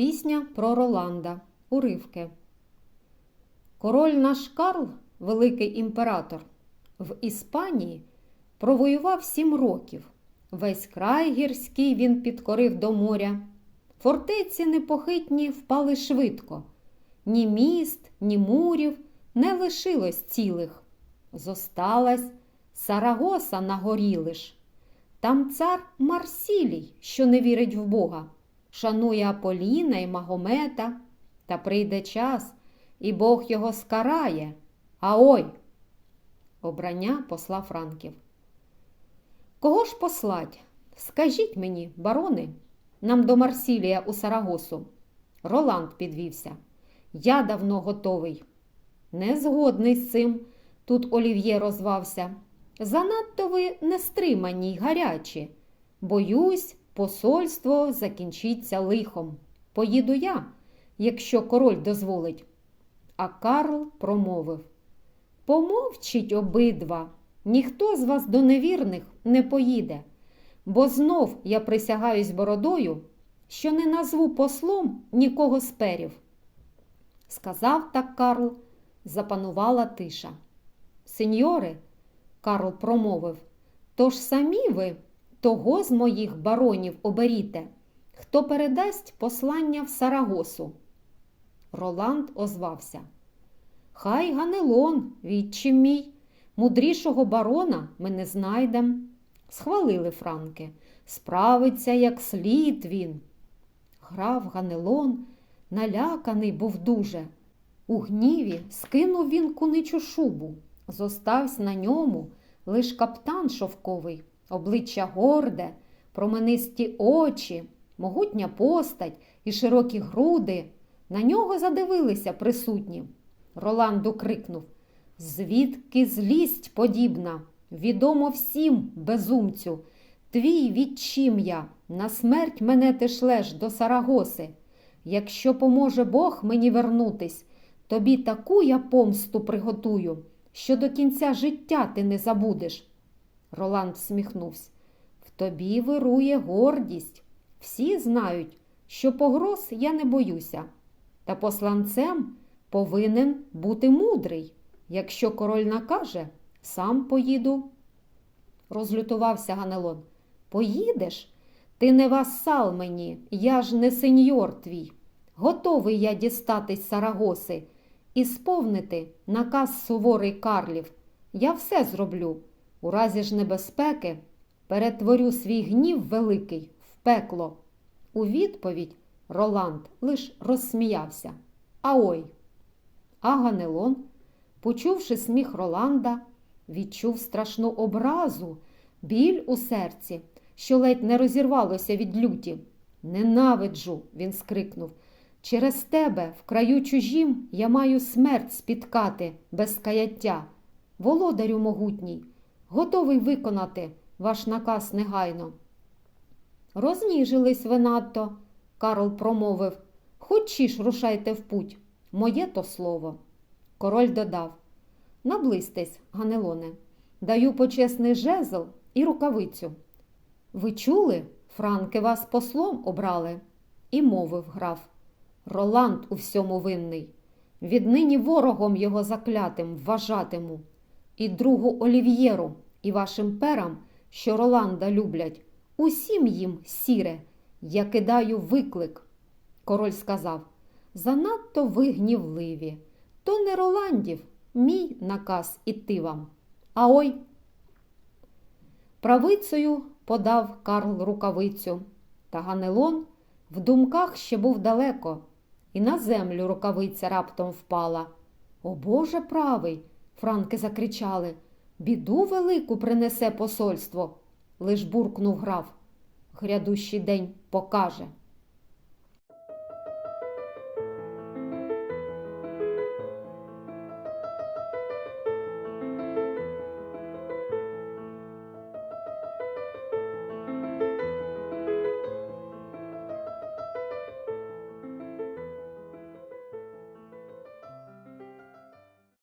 Пісня про Роланда. Уривки. Король наш Карл, великий імператор, в Іспанії провоював сім років. Весь край гірський він підкорив до моря. Фортеці непохитні впали швидко. Ні міст, ні мурів не лишилось цілих. Зосталась Сарагоса на горі лиш. Там цар Марсілій, що не вірить в Бога, шанує Аполіна і Магомета, та прийде час, і Бог його скарає. А ой! Обрання посла Франків. Кого ж послать? Скажіть мені, барони, нам до Марсілія у Сарагосу. Роланд підвівся. Я давно готовий. Не згодний з цим. Тут Олів'є розвався. Занадто ви нестримані й гарячі. Боюсь, посольство закінчиться лихом. Поїду я, якщо король дозволить. А Карл промовив Помовчіть обидва, ніхто з вас до невірних не поїде, бо знов я присягаюсь бородою, що не назву послом нікого з перів. Сказав так Карл, запанувала тиша. Сеньори, Карл промовив, тож самі ви того з моїх баронів оберіте, хто передасть послання в Сарагосу. Роланд озвався. Хай Ганелон, відчим мій, мудрішого барона ми не знайдем. Схвалили франки. Справиться, як слід він. Грав Ганелон, наляканий був дуже. У гніві скинув він куничу шубу. Зостався на ньому лиш каптан шовковий, обличчя горде, променисті очі, могутня постать і широкі груди. На нього задивилися присутні. Роланду крикнув Звідки злість подібна? Відомо всім, безумцю. Твій відчим я, на смерть мене ти шлеш до Сарагоси. Якщо поможе Бог мені вернутись, тобі таку я помсту приготую, що до кінця життя ти не забудеш. Роланд всміхнувся. В тобі вирує гордість. Всі знають, що погроз я не боюся. Та посланцем повинен бути мудрий. Якщо король накаже, сам поїду. Розлютувався Ганелон. Поїдеш? Ти не васал мені, я ж не сеньор твій. Готовий я дістатись Сарагоси і сповнити наказ суворий Карлів. Я все зроблю. У разі ж небезпеки перетворю свій гнів великий в пекло. У відповідь Роланд лиш розсміявся. А ой! А Ганелон, почувши сміх Роланда, відчув страшну образу, біль у серці, що ледь не розірвалося від люті. Ненавиджу, він скрикнув. Через тебе, в краю чужім, я маю смерть спіткати без каяття. Володарю могутній, готовий виконати ваш наказ негайно. Розніжились ви надто, Карл промовив. Хочі ж рушайте в путь, моє то слово. Король додав Наблизьтесь, Ганелоне, даю почесний жезл і рукавицю. Ви чули, франки вас послом обрали, і мовив граф. Роланд у всьому винний. Віднині ворогом його заклятим вважатиму. І другу Олів'єру, і вашим перам, що Роланда люблять, усім їм, сіре, я кидаю виклик. Король сказав занадто ви гнівливі. То не Роландів, мій наказ іти вам. А ой. Правицею подав Карл рукавицю, та Ганелон в думках ще був далеко, і на землю рукавиця раптом впала. О Боже правий! Франки закричали. Біду велику принесе посольство, лиш буркнув граф. Грядущий день покаже.